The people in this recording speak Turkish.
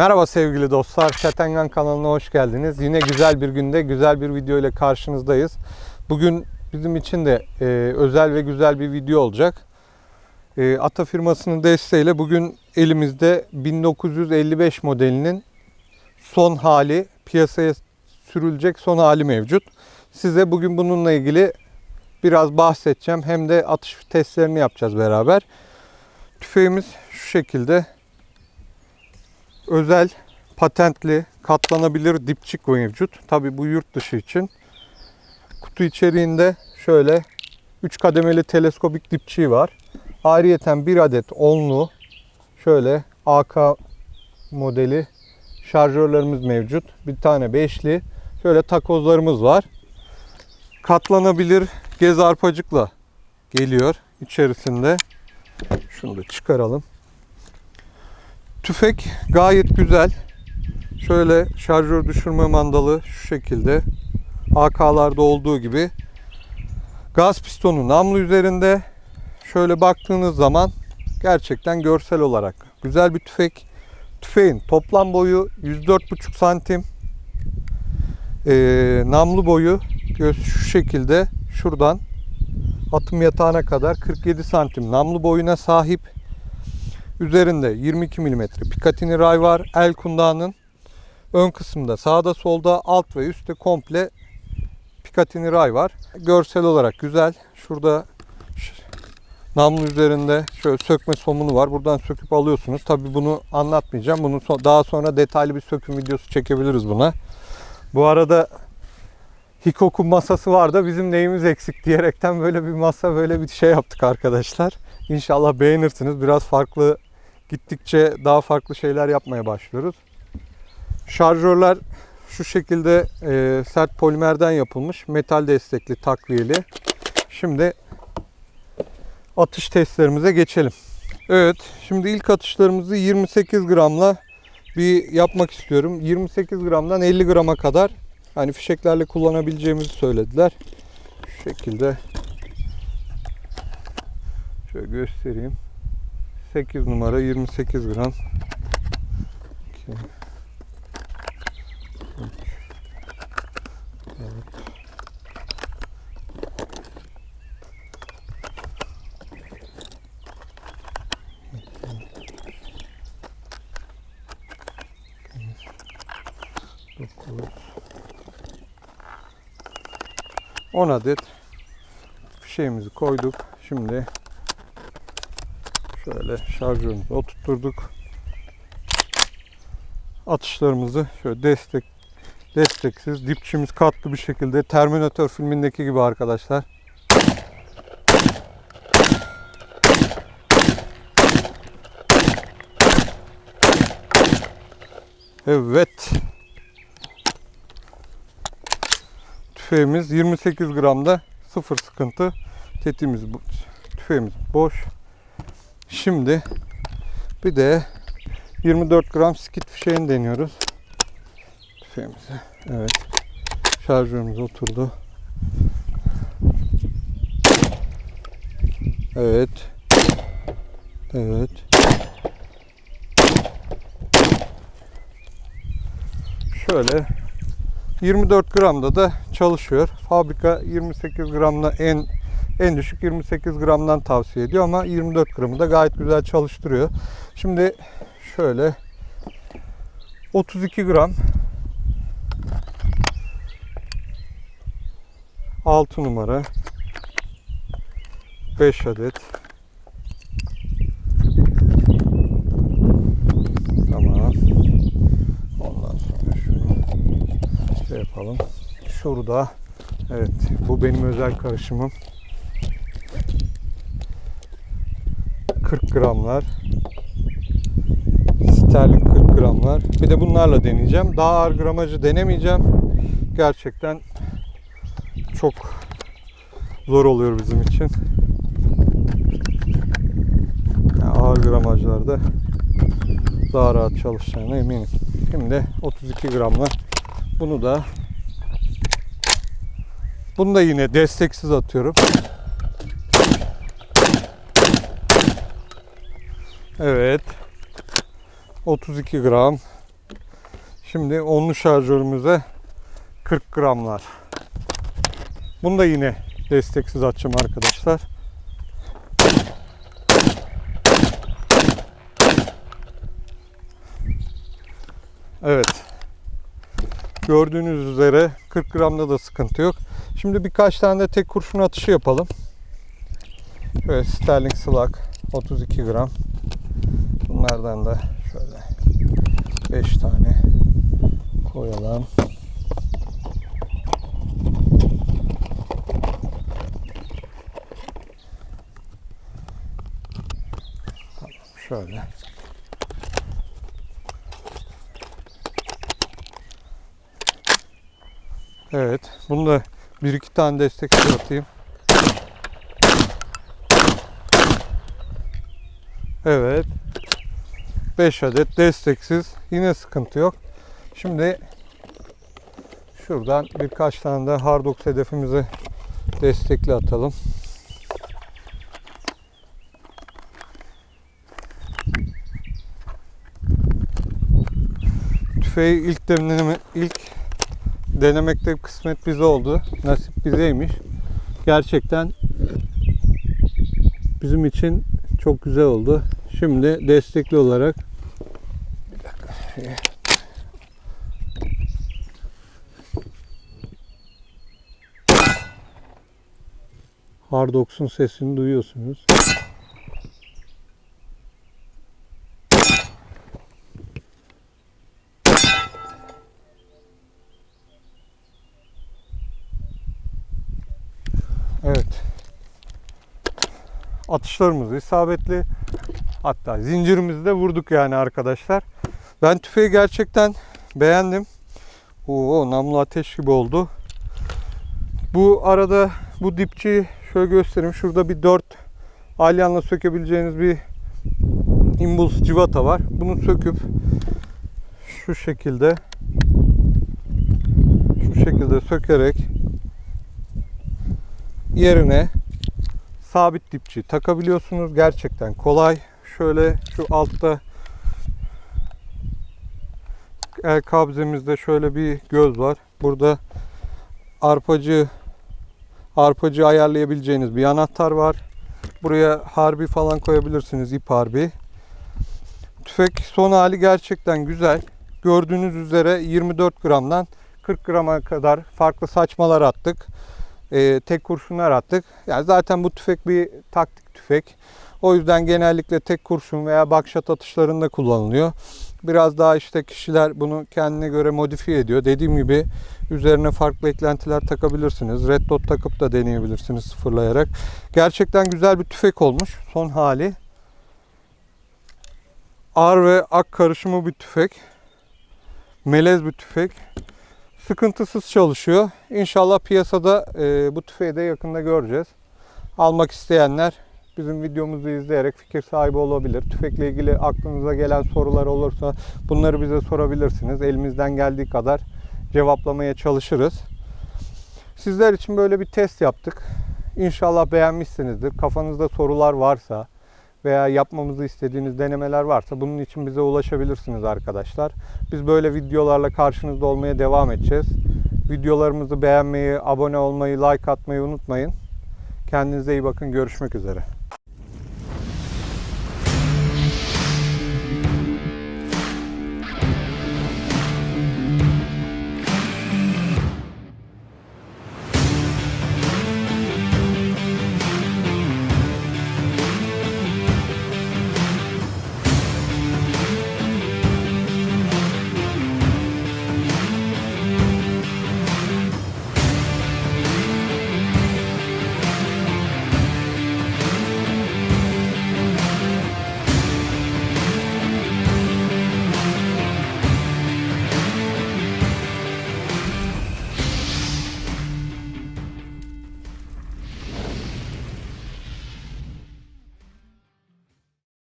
Merhaba sevgili dostlar. Çetengan kanalına hoş geldiniz. Yine güzel bir günde güzel bir video ile karşınızdayız. Bugün bizim için de e, özel ve güzel bir video olacak. E, Ata firmasının desteğiyle bugün elimizde 1955 modelinin son hali, piyasaya sürülecek son hali mevcut. Size bugün bununla ilgili biraz bahsedeceğim. Hem de atış testlerini yapacağız beraber. Tüfeğimiz şu şekilde özel patentli katlanabilir dipçik mevcut. Tabi bu yurt dışı için. Kutu içeriğinde şöyle 3 kademeli teleskopik dipçiği var. Ayrıyeten bir adet onlu şöyle AK modeli şarjörlerimiz mevcut. Bir tane beşli. Şöyle takozlarımız var. Katlanabilir gez arpacıkla geliyor içerisinde. Şunu da çıkaralım. Tüfek gayet güzel. Şöyle şarjör düşürme mandalı şu şekilde. AK'larda olduğu gibi. Gaz pistonu namlu üzerinde. Şöyle baktığınız zaman gerçekten görsel olarak güzel bir tüfek. Tüfeğin toplam boyu 104,5 santim. Ee, namlu boyu şu şekilde şuradan atım yatağına kadar 47 santim namlu boyuna sahip. Üzerinde 22 mm Picatinny ray var. El kundağının ön kısmında sağda solda alt ve üstte komple Picatinny ray var. Görsel olarak güzel. Şurada namlu üzerinde şöyle sökme somunu var. Buradan söküp alıyorsunuz. Tabi bunu anlatmayacağım. Bunu so- daha sonra detaylı bir söküm videosu çekebiliriz buna. Bu arada Hikok'un masası var da bizim neyimiz eksik diyerekten böyle bir masa böyle bir şey yaptık arkadaşlar. İnşallah beğenirsiniz. Biraz farklı gittikçe daha farklı şeyler yapmaya başlıyoruz. Şarjörler şu şekilde e, sert polimerden yapılmış. Metal destekli takviyeli. Şimdi atış testlerimize geçelim. Evet şimdi ilk atışlarımızı 28 gramla bir yapmak istiyorum. 28 gramdan 50 grama kadar hani fişeklerle kullanabileceğimizi söylediler. Şu şekilde şöyle göstereyim. 8 numara 28 gram. 2 9 10 adet fişeğimizi koyduk. Şimdi şöyle şarjörümüzü oturtturduk. Atışlarımızı şöyle destek desteksiz dipçimiz katlı bir şekilde Terminator filmindeki gibi arkadaşlar. Evet. Tüfeğimiz 28 gramda sıfır sıkıntı. Tetiğimiz bu- tüfeğimiz boş. Şimdi bir de 24 gram skit fişeğini deniyoruz. Tüfeğimize. Evet. Şarjörümüz oturdu. Evet. Evet. Şöyle 24 gramda da çalışıyor. Fabrika 28 gramla en en düşük 28 gramdan tavsiye ediyor ama 24 gramı da gayet güzel çalıştırıyor. Şimdi şöyle 32 gram 6 numara 5 adet Tamam. Ondan sonra şunu şey yapalım. Şurada evet bu benim özel karışımım. 40 gramlar. Sterling 40 gramlar. Bir de bunlarla deneyeceğim. Daha ağır gramajı denemeyeceğim. Gerçekten çok zor oluyor bizim için. Yani ağır gramajlarda daha rahat çalışacağına eminim. Şimdi 32 gramla bunu da bunu da yine desteksiz atıyorum. Evet. 32 gram Şimdi onlu şarjörümüze 40 gramlar. Bunu da yine desteksiz açacağım arkadaşlar. Evet. Gördüğünüz üzere 40 gramda da sıkıntı yok. Şimdi birkaç tane de tek kurşun atışı yapalım. Böyle Sterling Slug 32 gram. Bunlardan da şöyle 5 tane koyalım. Tamam, şöyle. Evet. Bunu da bir iki tane destek atayım. Evet. 5 adet desteksiz. Yine sıkıntı yok. Şimdi şuradan birkaç tane de Hardox hedefimizi destekli atalım. Tüfeği ilk deneme ilk denemekte kısmet bize oldu. Nasip bizeymiş. Gerçekten bizim için çok güzel oldu. Şimdi destekli olarak Hardox'un sesini duyuyorsunuz. Evet. Atışlarımız isabetli. Hatta zincirimizi de vurduk yani arkadaşlar. Ben tüfeği gerçekten beğendim. Oo namlu ateş gibi oldu. Bu arada bu dipçiyi şöyle göstereyim. Şurada bir 4 alyanla sökebileceğiniz bir impuls civata var. Bunu söküp şu şekilde şu şekilde sökerek yerine sabit dipçi takabiliyorsunuz. Gerçekten kolay. Şöyle şu altta el kabzemizde şöyle bir göz var. Burada arpacı arpacı ayarlayabileceğiniz bir anahtar var. Buraya harbi falan koyabilirsiniz. ip harbi. Tüfek son hali gerçekten güzel. Gördüğünüz üzere 24 gramdan 40 grama kadar farklı saçmalar attık. Ee, tek kurşunlar attık. Yani zaten bu tüfek bir taktik tüfek. O yüzden genellikle tek kurşun veya bakşat atışlarında kullanılıyor. Biraz daha işte kişiler bunu kendine göre modifiye ediyor. Dediğim gibi üzerine farklı eklentiler takabilirsiniz. Red dot takıp da deneyebilirsiniz sıfırlayarak. Gerçekten güzel bir tüfek olmuş son hali. Ar ve ak karışımı bir tüfek. Melez bir tüfek. Sıkıntısız çalışıyor. İnşallah piyasada e, bu tüfeği de yakında göreceğiz. Almak isteyenler bizim videomuzu izleyerek fikir sahibi olabilir. Tüfekle ilgili aklınıza gelen sorular olursa bunları bize sorabilirsiniz. Elimizden geldiği kadar cevaplamaya çalışırız. Sizler için böyle bir test yaptık. İnşallah beğenmişsinizdir. Kafanızda sorular varsa veya yapmamızı istediğiniz denemeler varsa bunun için bize ulaşabilirsiniz arkadaşlar. Biz böyle videolarla karşınızda olmaya devam edeceğiz. Videolarımızı beğenmeyi, abone olmayı, like atmayı unutmayın. Kendinize iyi bakın. Görüşmek üzere.